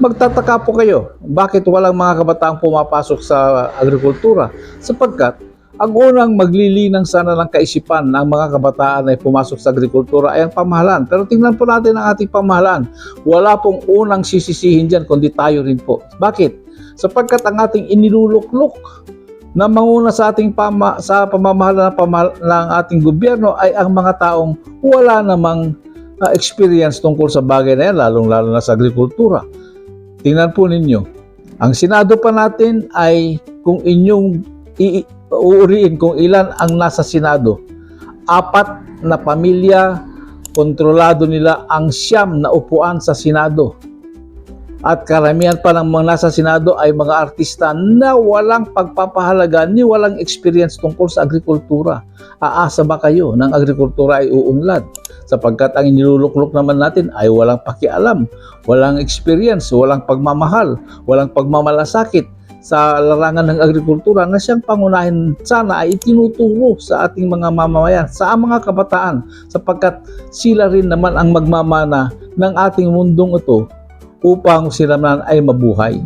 Magtataka po kayo, bakit walang mga kabataang pumapasok sa agrikultura? Sapagkat ang unang maglilinang sana ng kaisipan ng mga kabataan ay pumasok sa agrikultura ay ang pamahalaan. Pero tingnan po natin ang ating pamahalaan. Wala pong unang sisisihin dyan, kundi tayo rin po. Bakit? Sapagkat ang ating iniluluklok na manguna sa ating pama, sa pamamahala ng, pamahal, ng ating gobyerno ay ang mga taong wala namang uh, experience tungkol sa bagay na yan, lalong-lalo na sa agrikultura. Tingnan po ninyo, ang Senado pa natin ay kung inyong uuriin kung ilan ang nasa Senado, apat na pamilya, kontrolado nila ang siyam na upuan sa Senado. At karamihan pa ng mga nasa Senado ay mga artista na walang pagpapahalaga ni walang experience tungkol sa agrikultura. Aasa ba kayo ng agrikultura ay uunlad? Sapagkat ang iniluluklok naman natin ay walang pakialam, walang experience, walang pagmamahal, walang pagmamalasakit sa larangan ng agrikultura na siyang pangunahin sana ay itinuturo sa ating mga mamamayan, sa mga kabataan sapagkat sila rin naman ang magmamana ng ating mundong ito upang sila man ay mabuhay.